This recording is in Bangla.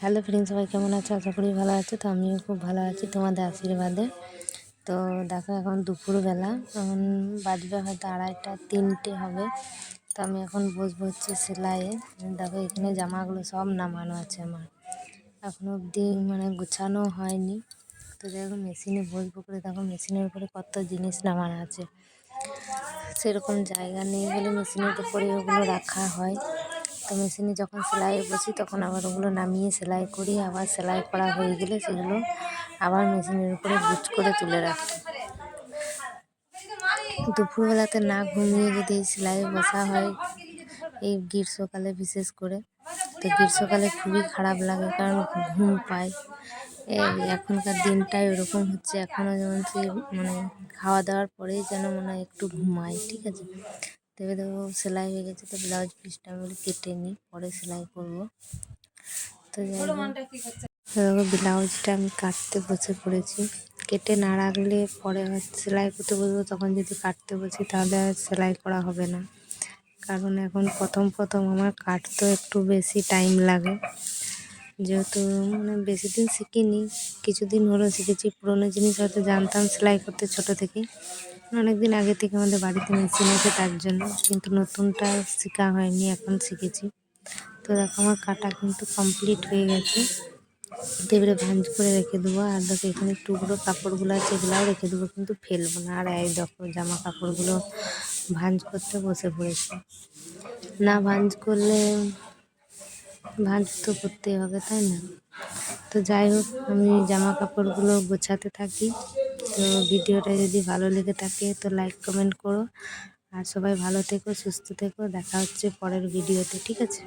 হ্যালো ফ্রেন্ড সবাই কেমন আছো? আশা করি ভালো আছো। তো আমিও খুব ভালো আছি তোমাদের আশীর্বাদে। তো দেখো এখন দুপুরবেলা, এখন বাজবে হয়তো আড়াইটা, তিনটে হবে। তো আমি এখন বসবো হচ্ছে সেলাইয়ে। দেখো এখানে জামাগুলো সব নামানো আছে আমার। এখনও অবধি মানে গুছানো হয়নি। তো দেখো মেশিনে বসবো করে, দেখো মেশিনের উপরে কত জিনিস নামানো আছে। সেরকম জায়গা নেই বলে মেশিনের উপরে ওগুলো রাখা হয়। তো মেশিনে যখন সেলাই বসি, তখন আবার ওগুলো নামিয়ে সেলাই করি। আবার সেলাই করা হয়ে গেলে সেগুলো আবার মেশিনের উপরে গুছ করে তুলে রাখি। দুপুরবেলাতে না ঘুমিয়ে যদি সেলাই বসা হয়, এই গ্রীষ্মকালে বিশেষ করে, তো গ্রীষ্মকালে খুবই খারাপ লাগে কারণ ঘুম পায়। এখনকার দিনটাই ওরকম হচ্ছে, এখনও যেমন সে মানে খাওয়া দাওয়ার পরেই যেন মনে হয় একটু ঘুমায় ঠিক আছে? এবার দেখো সেলাই হয়ে গেছে, তো ব্লাউজ পিসটা আমি কেটে নিই, পরে সেলাই করব। তো দেখো ব্লাউজটা আমি কাটতে বসে পড়েছি। কেটে না রাখলে পরে সেলাই করতে বসবো, তখন যদি কাটতে বসি তাহলে আর সেলাই করা হবে না। কারণ এখন প্রথম প্রথম আমার কাটতে একটু বেশি টাইম লাগে। যেহেতু মানে বেশি দিন শিখিনি, কিছুদিন হলো শিখেছি। পুরোনো জিনিস হয়তো জানতাম, সেলাই করতে ছোট থেকে। অনেক দিন আগে থেকে আমাদের বাড়িতে মেশিন আছে তার জন্য, কিন্তু নতুনটা শেখা হয়নি, এখন শিখেছি। তো দেখো, আমার কাটা কিন্তু কমপ্লিট হয়ে গেছে। এবারে ভাঁজ করে রেখে দেবো। আর দেখো, এখানে টুকরো কাপড়গুলো আছে, এগুলাও রেখে দেবো, কিন্তু ফেলব না। আর এই দেখো, জামা কাপড়গুলো ভাঁজ করতে বসে পড়েছে। না ভাঁজ করলে ভাঁজ তো করতেই হবে, তাই না? তো যাই হোক, আমি জামা কাপড়গুলো গোছাতে থাকি। তো ভিডিওটা যদি ভালো লেগে থাকে, তো লাইক, কমেন্ট করো। আর সবাই ভালো থেকো, সুস্থ থেকো। দেখা হচ্ছে পরের ভিডিওতে, ঠিক আছে?